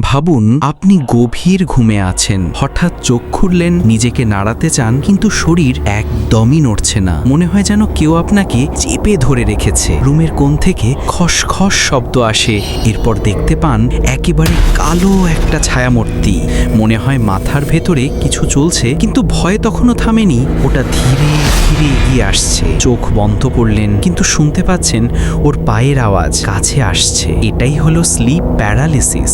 ভাবুন, আপনি গভীর ঘুমে আছেন। হঠাৎ চোখ খুললেন, নিজেকে নাড়াতে চান, কিন্তু শরীর একদমই নড়ছে না। মনে হয় যেন কেউ আপনাকে চেপে ধরে রেখেছে। রুমের কোণ থেকে খসখস শব্দ আসে। এরপর দেখতে পান, একেবারে কালো একটা ছায়ামূর্তি। মনে হয় মাথার ভেতরে কিছু চলছে, কিন্তু ভয় তখনও থামেনি। ওটা ধীরে ধীরে এগিয়ে আসছে। চোখ বন্ধ করলেন, কিন্তু শুনতে পাচ্ছেন, ওর পায়ের আওয়াজ কাছে আসছে। এটাই হলো স্লিপ প্যারালিসিস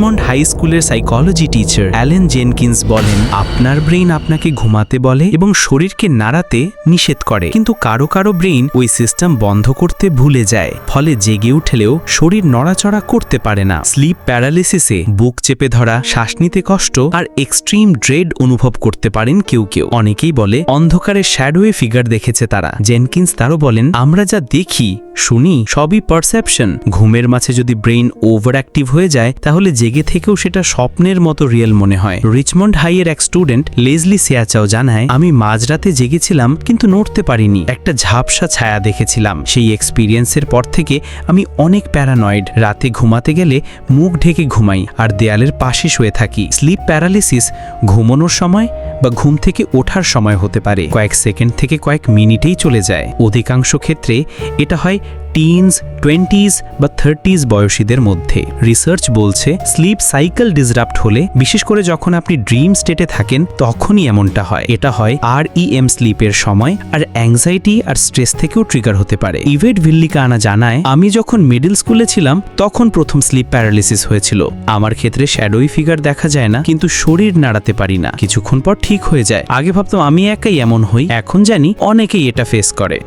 রিচমন্ড হাই স্কুলের সাইকোলজি টিচার অ্যালেন জেনকিন্স বলেন, আপনার ব্রেইন আপনাকে ঘুমাতে বলে এবং শরীরকে নাড়াতে নিষেধ করে। কিন্তু কারও কারও ব্রেইন ওই সিস্টেম বন্ধ করতে ভুলে যায়। ফলে জেগে উঠলেও শরীর নড়াচড়া করতে পারে না। স্লিপ প্যারালিসিসে বুক চেপে ধরা, শ্বাস নিতে কষ্ট আর এক্সট্রিম ড্রেড অনুভব করতে পারেন কেউ কেউ। অনেকেই বলে, অন্ধকারের শ্যাডোয়ে ফিগার দেখেছে তারা। জেনকিন্স তারও বলেন, আমরা যা দেখি, শুনি, সবই পারসেপশন। ঘুমের মাঝে যদি ব্রেইন ওভার অ্যাক্টিভ হয়ে যায়, তাহলে জেগে থেকেও সেটা স্বপ্নের মতো রিয়েল মনে হয়। রিচমন্ড হাইয়ের এক স্টুডেন্ট, লেজলি সিয়াচাও, জানায়, আমি মাঝরাতে জেগেছিলাম, কিন্তু নড়তে পারিনি। একটা ঝাপসা ছায়া দেখেছিলাম। সেই এক্সপিরিয়েন্সের পর থেকে আমি অনেক প্যারানয়েড রাতে ঘুমাতে গেলে মুখ ঢেকে ঘুমাই, আর দেয়ালের পাশে শুয়ে থাকি। স্লিপ প্যারালিসিস ঘুমানোর সময় বা ঘুম থেকে ওঠার সময় হতে পারে। কয়েক সেকেন্ড থেকে কয়েক মিনিটেই চলে যায়। অধিকাংশ ক্ষেত্রে এটা হয় টিনস টোয়েন্টিজ বা থার্টিজ বয়সীদের মধ্যে। রিসার্চ বলছে স্লিপ সাইকেল ডিসরাপ্ট হলে, বিশেষ করে যখন আপনি ড্রিম স্টেটে থাকেন, তখনই এমনটা হয়। এটা হয় আর ইএম স্লিপের সময়, আর অ্যাংজাইটি আর স্ট্রেস থেকেও ট্রিগার হতে পারে। ইভেট ভিল্লিকা আনা জানায়, আমি যখন মিডল স্কুলে ছিলাম, তখন প্রথম স্লিপ প্যারালিসিস হয়েছিল। আমার ক্ষেত্রে শ্যাডোই ফিগার দেখা যায় না, কিন্তু শরীর নাড়াতে পারি না। কিছুক্ষণ পর ঠিক হয়ে যায়। আগে ভাবতাম, আমি একাই এমন হই, এখন জানি অনেকেই এটা ফেস করে।